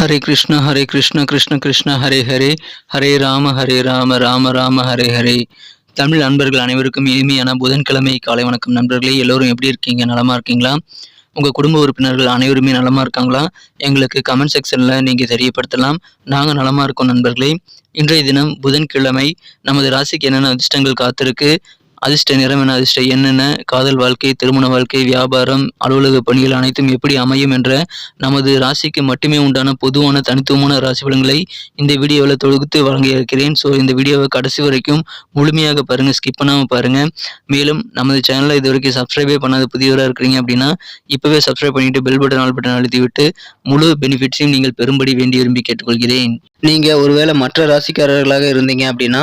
ஹரே கிருஷ்ண ஹரே கிருஷ்ண கிருஷ்ண கிருஷ்ண ஹரே ஹரே ஹரே ராம ஹரே ராம ராம ராம ஹரே ஹரே தமிழ் நண்பர்கள் அனைவருக்கும் இனிமையான புதன்கிழமை காலை வணக்கம் நண்பர்களே. எல்லோரும் எப்படி இருக்கீங்க? நலமா இருக்கீங்களா? உங்கள் குடும்ப உறுப்பினர்கள் அனைவருமே நலமா இருக்காங்களா? எங்களுக்கு கமெண்ட் செக்ஷனில் நீங்கள் தெரியப்படுத்தலாம். நாங்கள் நலமா இருக்கோம் நண்பர்களே. இன்றைய தினம் புதன்கிழமை. நமது ராசிக்கு என்னென்ன அதிர்ஷ்டங்கள் காத்திருக்கு? அதிர்ஷ்ட நிறம் என அதிர்ஷ்ட என்னென்ன காதல் வாழ்க்கை திருமண வாழ்க்கை வியாபாரம் அலுவலக பணிகள் அனைத்தும் எப்படி அமையும் என்ற நமது ராசிக்கு மட்டுமே உண்டான பொதுவான தனித்துவமான ராசி பலன்களை இந்த வீடியோவில் தொகுத்து வழங்க இருக்கிறேன் ஸோ இந்த வீடியோவை கடைசி வரைக்கும் முழுமையாக பாருங்கள் ஸ்கிப் பண்ணாமல் பாருங்கள் மேலும் நமது சேனலை இது வரைக்கும் சப்ஸ்கிரைபே பண்ணாத புதியவராக இருக்கிறீங்க அப்படின்னா இப்போவே சப்ஸ்கிரைப் பண்ணிவிட்டு பெல் பட்டன் ஆல் பட்டன் அழுத்தி விட்டு முழு பெனிஃபிட்ஸையும் நீங்கள் பெரும்படி வேண்டி விரும்பி கேட்டுக்கொள்கிறேன். நீங்கள் ஒருவேளை மற்ற ராசிக்காரர்களாக இருந்தீங்க அப்படின்னா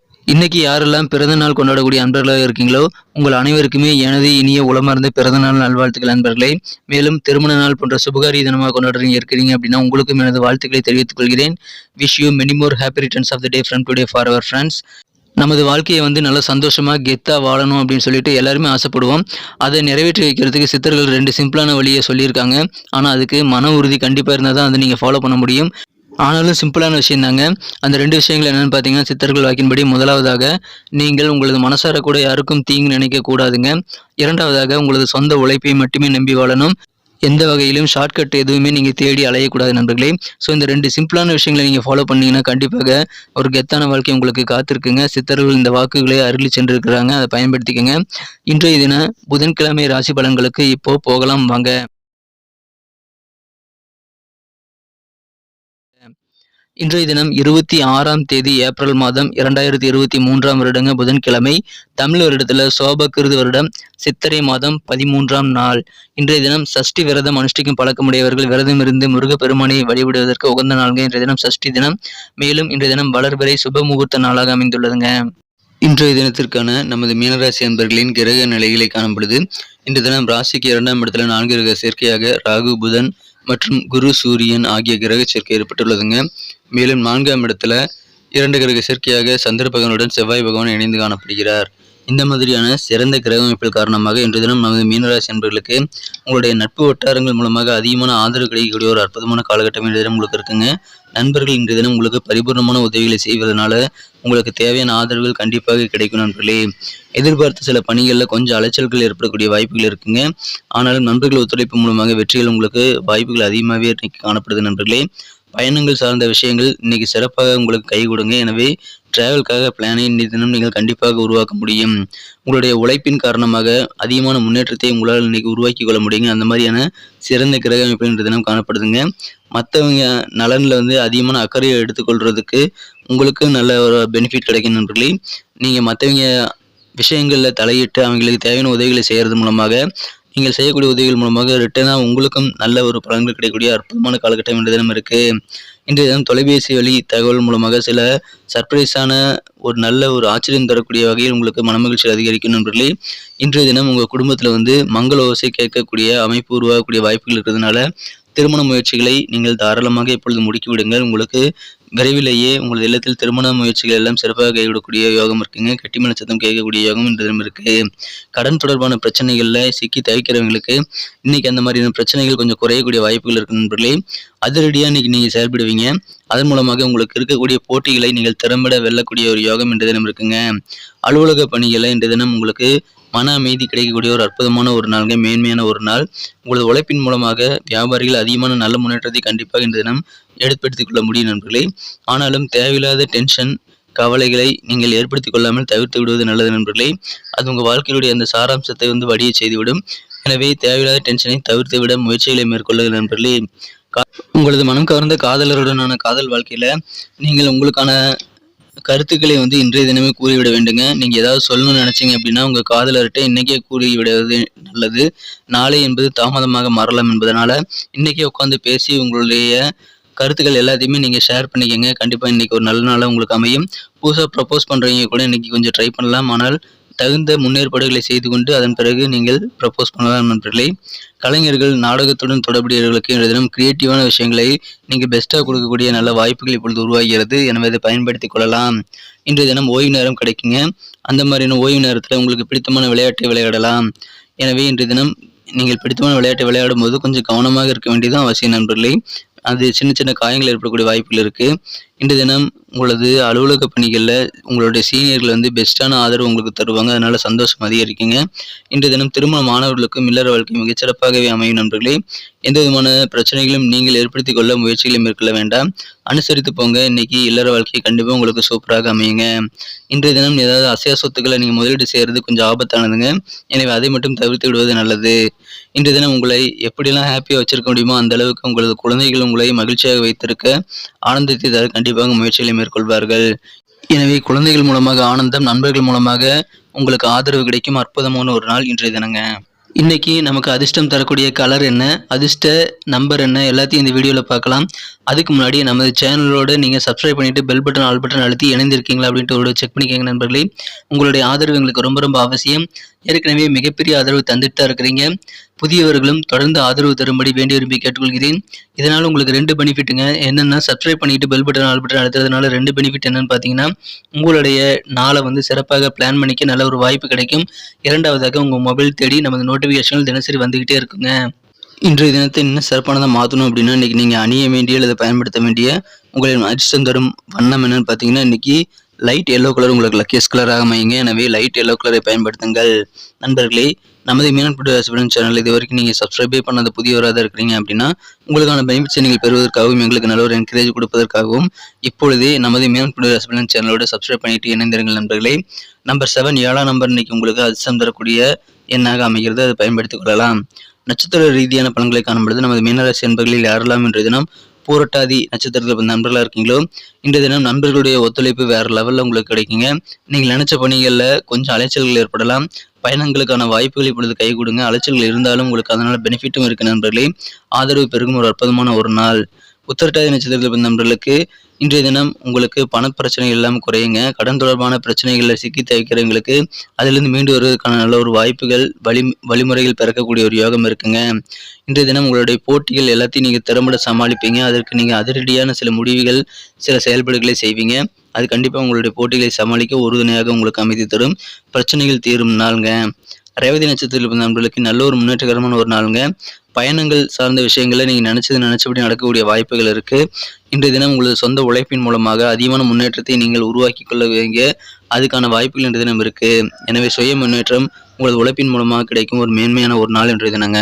இன்னைக்கு யாரெல்லாம் பிறந்த நாள் கொண்டாடக்கூடிய அன்பர்களாக இருக்கீங்களோ உங்கள் அனைவருக்குமே எனது இனிய உளமார்ந்த பிறந்த நாள் நல்வாழ்த்துக்கள் அன்பர்களே. மேலும் திருமண நாள் போன்ற சுபகாரிய தினமாக கொண்டாடுறீங்க இருக்கிறீங்க அப்படின்னா உங்களுக்கும் எனது வாழ்த்துக்களை தெரிவித்துக் கொள்கிறேன். Wish you many more happy returns of the day from today for our friends நமது வாழ்க்கையை வந்து நல்லா சந்தோஷமாக கெத்தாக வாழணும் அப்படின்னு சொல்லிட்டு எல்லாருமே ஆசைப்படுவோம். அதை நிறைவேற்றி வைக்கிறதுக்கு சித்தர்கள் ரெண்டு சிம்பிளான வழியை சொல்லியிருக்காங்க. ஆனால் அதுக்கு மன உறுதி கண்டிப்பாக இருந்தால் தான் அதை நீங்கள் ஃபாலோ பண்ண முடியும். ஆனாலும் சிம்பிளான விஷயம் தாங்க அந்த ரெண்டு விஷயங்கள் என்னென்னு பார்த்தீங்கன்னா சித்தர்கள் வாக்கின்படி முதலாவதாக நீங்கள் உங்களது மனசார கூட யாருக்கும் தீங்கு நினைக்கக்கூடாதுங்க இரண்டாவதாக உங்களது சொந்த உழைப்பை மட்டுமே நம்பி வாழணும். எந்த வகையிலும் ஷார்ட்கட் எதுவுமே நீங்கள் தேடி அலையக்கூடாது நண்பர்களே. ஸோ இந்த ரெண்டு சிம்பிளான விஷயங்களை நீங்கள் ஃபாலோ பண்ணீங்கன்னா கண்டிப்பாக ஒரு கெத்தான வாழ்க்கை உங்களுக்கு காத்திருக்குங்க. சித்தர்கள் இந்த வாக்குகளை அருளி சென்றிருக்கிறாங்க. அதை பயன்படுத்திக்கங்க. இன்றைய தின புதன்கிழமை ராசி பலன்களுக்கு இப்போ போகலாம். வாங்க. இன்றைய தினம் இருபத்தி ஆறாம் தேதி ஏப்ரல் மாதம் இரண்டாயிரத்தி இருபத்தி மூன்றாம் வருடங்க புதன்கிழமை. தமிழ் வருடத்துல சோபகிருது வருடம் சித்திரை மாதம் பதிமூன்றாம் நாள். இன்றைய தினம் சஷ்டி விரதம் அனுஷ்டிக்கும் பழக்கமுடையவர்கள் விரதம் இருந்து முருகப்பெருமானை வழிபடுவதற்கு உகந்த நாள்கள் இன்றைய தினம் சஷ்டி தினம். மேலும் இன்றைய தினம் வளர்பிறை சுப முகூர்த்த நாளாக அமைந்துள்ளதுங்க. இன்றைய தினத்திற்கான நமது மீனராசி அன்பர்களின் கிரக நிலைகளை காணப்படுது இன்றைய தினம் ராசிக்கு இரண்டாம் இடத்துல நான்கு கிரக சேர்க்கையாக ராகு புதன் மற்றும் குரு சூரியன் ஆகிய கிரக சேர்க்கை ஏற்பட்டுள்ளதுங்க. மேலும் நான்காம் இடத்துல இரண்டு கிரக சேர்க்கையாக சந்திர பகவானுடன் செவ்வாய் பகவான் இணைந்து காணப்படுகிறார். இந்த மாதிரியான சிறந்த கிரக அமைப்பில் காரணமாக இன்று தினம் நமது மீனராசி என்பர்களுக்கு உங்களுடைய நட்பு வட்டாரங்கள் மூலமாக அதிகமான ஆதரவு கிடைக்கக்கூடிய ஒரு அற்புதமான காலகட்டம் இன்று தினம் உங்களுக்கு இருக்குங்க. நண்பர்கள் இன்று தினம் உங்களுக்கு பரிபூர்ணமான உதவிகளை செய்வதனால உங்களுக்கு தேவையான ஆதரவுகள் கண்டிப்பாக கிடைக்கும் நண்பர்களே. எதிர்பார்த்த சில பணிகளில் கொஞ்சம் அலைச்சல்கள் ஏற்படக்கூடிய வாய்ப்புகள் இருக்குங்க. ஆனாலும் நண்பர்கள் ஒத்துழைப்பு மூலமாக வெற்றிகள் உங்களுக்கு வாய்ப்புகள் அதிகமாகவே காணப்படுது நண்பர்களே. பயணங்கள் சார்ந்த விஷயங்கள் இன்னைக்கு சிறப்பாக உங்களுக்கு கை கொடுங்க. எனவே டிராவலுக்காக பிளானை இன்றைய தினம் நீங்கள் கண்டிப்பாக உருவாக்க முடியும். உங்களுடைய உழைப்பின் காரணமாக அதிகமான முன்னேற்றத்தை உங்களால் இன்றைக்கி உருவாக்கி கொள்ள முடியுங்க. அந்த மாதிரியான சிறந்த கிரக அமைப்பு இன்றைய தினம் காணப்படுதுங்க. மற்றவங்க நலனில் வந்து அதிகமான அக்கறையை எடுத்துக்கொள்கிறதுக்கு உங்களுக்கு நல்ல ஒரு பெனிஃபிட் கிடைக்கும் நண்பர்களே. நீங்கள் மற்றவங்க விஷயங்களில் தலையிட்டு அவங்களுக்கு தேவையான உதவிகளை செய்கிறது மூலமாக நீங்கள் செய்யக்கூடிய உதவிகள் மூலமாக ரிட்டனாக உங்களுக்கும் நல்ல ஒரு பலன்கள் கிடைக்கக்கூடிய அற்புதமான காலகட்டம் இன்றைய தினம் இருக்குது இன்றைய தினம் தொலைபேசி வழி தகவல் மூலமாக சில சர்ப்ரைஸான ஒரு நல்ல ஒரு ஆச்சரியம் தரக்கூடிய வகையில் உங்களுக்கு மனமகிழ்ச்சி அதிகரிக்கும் நண்பர்களே. இன்றைய தினம் உங்கள் குடும்பத்தில் வந்து மங்கள ஓசை கேட்கக்கூடிய அமைப்பு உருவாகக்கூடிய வாய்ப்புகள் இருக்கிறதுனால திருமண முயற்சிகளை நீங்கள் தாராளமாக இப்பொழுது முடுக்கிவிடுங்கள். உங்களுக்கு விரைவிலேயே உங்களது இல்லத்தில் திருமண முயற்சிகள் எல்லாம் சிறப்பாக கைவிடக்கூடிய யோகம் இருக்குங்க. கெட்டிமன சத்தம் கேட்கக்கூடிய யோகம் இன்று தினம் இருக்கு. கடன் தொடர்பான பிரச்சனைகளில் சிக்கி தவிக்கிறவங்களுக்கு இன்னைக்கு அந்த மாதிரியான பிரச்சனைகள் கொஞ்சம் குறையக்கூடிய வாய்ப்புகள் இருக்கு நண்பர்களே. அதிரடியாக இன்னைக்கு நீங்கள் செயல்படுவீங்க. அதன் மூலமாக உங்களுக்கு இருக்கக்கூடிய போட்டிகளை நீங்கள் திறம்பட வெல்லக்கூடிய ஒரு யோகம் இன்று தினம் இருக்குங்க. அலுவலக பணிகளை இன்று தினம் உங்களுக்கு மன அமைதி கிடைக்கக்கூடிய ஒரு அற்புதமான ஒரு நாளுங்க மேன்மையான ஒரு நாள். உங்களது உழைப்பின் மூலமாக வியாபாரிகள் அதிகமான நல்ல முன்னேற்றத்தை கண்டிப்பாக இந்த தினம் ஏற்படுத்திக் கொள்ள முடியும் நண்பர்களே. ஆனாலும் தேவையில்லாத டென்ஷன் கவலைகளை நீங்கள் ஏற்படுத்திக் கொள்ளாமல் தவிர்த்து விடுவது நல்லது நண்பர்களே. அது உங்கள் வாழ்க்கையுடைய அந்த சாராம்சத்தை வந்து வடிய செய்துவிடும். எனவே தேவையில்லாத டென்ஷனை தவிர்த்து விட முயற்சிகளை மேற்கொள்ளுங்கள் நண்பர்களே. கா- உங்களது மனம் கவர்ந்த காதலருடனான காதல் வாழ்க்கையில் நீங்கள் உங்களுக்கான கருத்துக்களை வந்து இன்றைய தினமே கூறிவிட வேண்டுங்க. நீங்கள் ஏதாவது சொல்லணும்னு நினச்சிங்க அப்படின்னா உங்கள் காதலர்கிட்ட இன்றைக்கே கூறிவிடுவது நல்லது. நாளை என்பது தாமதமாக மாறலாம் என்பதனால் இன்றைக்கே உட்காந்து பேசி உங்களுடைய கருத்துக்கள் எல்லாத்தையுமே நீங்கள் ஷேர் பண்ணிக்கோங்க. கண்டிப்பாக இன்றைக்கி ஒரு நல்ல நாளாக உங்களுக்கு அமையும். புதுசாக ப்ரப்போஸ் பண்ணுறீங்க கூட இன்றைக்கி கொஞ்சம் ட்ரை பண்ணலாம். ஆனால் தகுந்த முன்னேற்பாடுகளை செய்து கொண்டு அதன் பிறகு நீங்கள் ப்ரப்போஸ் பண்ணலாம் நண்பர்களே. கலைஞர்கள் நாடகத்துடன் தொடர்புடையவர்களுக்கு இன்றைய தினம் கிரியேட்டிவான விஷயங்களை நீங்கள் பெஸ்ட்டாக கொடுக்கக்கூடிய நல்ல வாய்ப்புகள் இப்பொழுது உருவாகிறது. எனவே அதை பயன்படுத்திக் கொள்ளலாம். இன்றைய தினம் ஓய்வு நேரம் கிடைக்குங்க. அந்த மாதிரியான ஓய்வு நேரத்தில் உங்களுக்கு பிடித்தமான விளையாட்டை விளையாடலாம். எனவே இன்றைய தினம் நீங்கள் பிடித்தமான விளையாட்டை விளையாடும் போது கொஞ்சம் கவனமாக இருக்க வேண்டியது அவசியம் நண்பர்களே. அது சின்ன சின்ன காயங்கள் ஏற்படக்கூடிய வாய்ப்புகள் இருக்குது இன்றைய தினம் உங்களது அலுவலக பணிகளில் உங்களுடைய சீனியர்கள் வந்து பெஸ்ட்டான ஆதரவு உங்களுக்கு தருவாங்க. அதனால் சந்தோஷம் அதிகரிக்குங்க. இன்று தினம் திருமண மாணவர்களுக்கும் இல்லற வாழ்க்கை மிகச்சிறப்பாகவே அமையும் நண்பர்களே. எந்த விதமான பிரச்சனைகளும் நீங்கள் ஏற்படுத்தி கொள்ள முயற்சிகளை மேற்கொள்ள வேண்டாம். அனுசரித்து போங்க. இன்னைக்கு இல்லற வாழ்க்கை கண்டிப்பாக உங்களுக்கு சூப்பராக அமையுங்க. இன்றைய தினம் ஏதாவது அசையா சொத்துக்களை நீங்கள் முதலீடு செய்கிறது கொஞ்சம் ஆபத்தானதுங்க. எனவே அதை மட்டும் தவிர்த்து விடுவது நல்லது. இன்றைய தினம் உங்களை எப்படியெல்லாம் ஹாப்பியாக வச்சிருக்க முடியுமோ அந்த அளவுக்கு உங்களது குழந்தைகள் உங்களை மகிழ்ச்சியாக வைத்திருக்க ஆனந்தத்தை தர கண்டிப்பாக முயற்சிகளை மேற்கொள்வார்கள். எனவே குழந்தைகள் மூலமாக ஆனந்தம் நண்பர்கள் மூலமாக உங்களுக்கு ஆதரவு கிடைக்கும். அற்புதமான ஒரு நாள் இன்றைய தினங்க. இன்னைக்கு நமக்கு அதிர்ஷ்டம் தரக்கூடிய கலர் என்ன? அதிர்ஷ்ட நம்பர் என்ன? எல்லாத்தையும் இந்த வீடியோவில் பார்க்கலாம். அதுக்கு முன்னாடி நமது சேனலோடு நீங்கள் சப்ஸ்கிரைப் பண்ணிட்டு பெல் பட்டன் ஆல் பட்டன் அழுத்தி இணைந்திருக்கீங்களா அப்படின்ட்டு ஒரு செக் பண்ணிக்கோங்க நண்பர்களே. உங்களுடைய ஆதரவு எங்களுக்கு ரொம்ப ரொம்ப அவசியம். ஏற்கனவே மிகப்பெரிய ஆதரவு தந்துட்டு தான் இருக்கிறீங்க. புதியவர்களும் தொடர்ந்து ஆதரவு தரும்படி வேண்டி விரும்பி கேட்டுக்கொள்கிறேன். இதனால் உங்களுக்கு ரெண்டு பெனிஃபிட்டுங்க. என்னென்னா சப்ஸ்கிரைப் பண்ணிட்டு பெல் பட்டன் ஆல் பட்டன் அழுத்துறதுனால ரெண்டு பெனிஃபிட் என்னன்னு பார்த்தீங்கன்னா உங்களுடைய நாளை வந்து சிறப்பாக பிளான் பண்ணிக்க நல்ல ஒரு வாய்ப்பு கிடைக்கும். இரண்டாவதாக உங்கள் மொபைல் தேடி நமது நோட்டிஃபிகேஷன்கள் தினசரி வந்துக்கிட்டே இருக்குங்க. இன்றைய தினத்தை இன்னும் சிறப்பானதாக மாற்றணும் அப்படின்னா இன்றைக்கி நீங்கள் அணிய வேண்டிய அல்லது பயன்படுத்த வேண்டிய உங்களின் அதிர்ஷ்டம் தரும் வண்ணம் என்னன்னு பார்த்தீங்கன்னா இன்றைக்கி லைட் எல்லோ கலர் உங்களுக்கு லக்கியஸ் கலராக அமையுங்க. எனவே லைட் எல்லோ கலரை பயன்படுத்துங்கள். நண்பர்களே நமது மீனன்புட்டு ஹஸ்பண்ட் சேனல் இது வரைக்கும் நீங்கள் சப்ஸ்கிரைபே பண்ணாத புதியவராக இருக்கிறீங்க அப்படின்னா உங்களுக்கான பெனிஃபிட்ஸை நீங்கள் பெறுவதற்காகவும் எங்களுக்கு நல்ல ஒரு என்கரேஜ் கொடுப்பதற்காகவும் இப்பொழுதே நமது மீனன்புட்டு ஹஸ்பண்ட் சேனலோட சப்ஸ்கிரைப் பண்ணிட்டு இணைந்திருங்கள் நண்பர்களே. நம்பர் செவன் ஏழாம் நம்பர் இன்னைக்கு உங்களுக்கு அதிர்ஷ்டம் தரக்கூடிய எண்ணாக அமைகிறது. அதை பயன்படுத்திக் கொள்ளலாம். நட்சத்திர ரீதியான பலன்களை காணும்பொழுது நமது மீனராசி என்பர்களில் யாரெல்லாம் இன்றைய தினம் பூரட்டாதி நட்சத்திரத்தில் நண்பர்களாக இருக்கீங்களோ இன்றைய தினம் நண்பர்களுடைய ஒத்துழைப்பு வேறு லெவலில் உங்களுக்கு கிடைக்குங்க. நீங்கள் நினச்ச பணிகளில் கொஞ்சம் அலைச்சல்கள் ஏற்படலாம். பயணங்களுக்கான வாய்ப்புகள் இப்பொழுது கை கொடுங்க. அலைச்சல்கள் இருந்தாலும் உங்களுக்கு அதனால் பெனிஃபிட்டும் இருக்கு நண்பர்களே. ஆதரவு பெருகும் ஒரு அற்புதமான ஒரு நாள். உத்தரட்டாதி நட்சத்திரத்தில் நண்பர்களுக்கு இன்றைய தினம் உங்களுக்கு பணப்பிரச்சனை எல்லாம் குறையுங்க. கடன் தொடர்பான பிரச்சனைகளில் சிக்கி தவிக்கிறவங்களுக்கு அதிலிருந்து மீண்டு வருவதற்கான நல்ல ஒரு வாய்ப்புகள் வழி வழிமுறைகள் பிறக்கக்கூடிய ஒரு யோகம் இருக்குங்க. இன்றைய தினம் உங்களுடைய போட்டிகள் எல்லாத்தையும் நீங்கள் திறம்பட சமாளிப்பீங்க. அதற்கு நீங்கள் அதிரடியான சில முடிவுகள் சில செயல்பாடுகளை செய்வீங்க. அது கண்டிப்பாக உங்களுடைய போட்டிகளை சமாளிக்க உறுதுணையாக உங்களுக்கு அமைதி தரும். பிரச்சனைகள் தீரும் நாளுங்க. ரேவதி நட்சத்திரத்தில் பிறந்த நண்பர்களுக்கு நல்ல ஒரு முன்னேற்றகரமான ஒரு நாளுங்க. பயணங்கள் சார்ந்த விஷயங்களை நீங்கள் நினச்சது நினச்சபடி நடக்கக்கூடிய வாய்ப்புகள் இருக்குது இன்றைய தினம் உங்களது சொந்த உழைப்பின் மூலமாக அதிகமான முன்னேற்றத்தை நீங்கள் உருவாக்கி கொள்ள வேண்டிய அதுக்கான வாய்ப்புகள் இன்றைய தினம் இருக்குது எனவே சுய முன்னேற்றம் உங்களது உழைப்பின் மூலமாக கிடைக்கும் ஒரு மேன்மையான ஒரு நாள் இன்றைய தினங்க.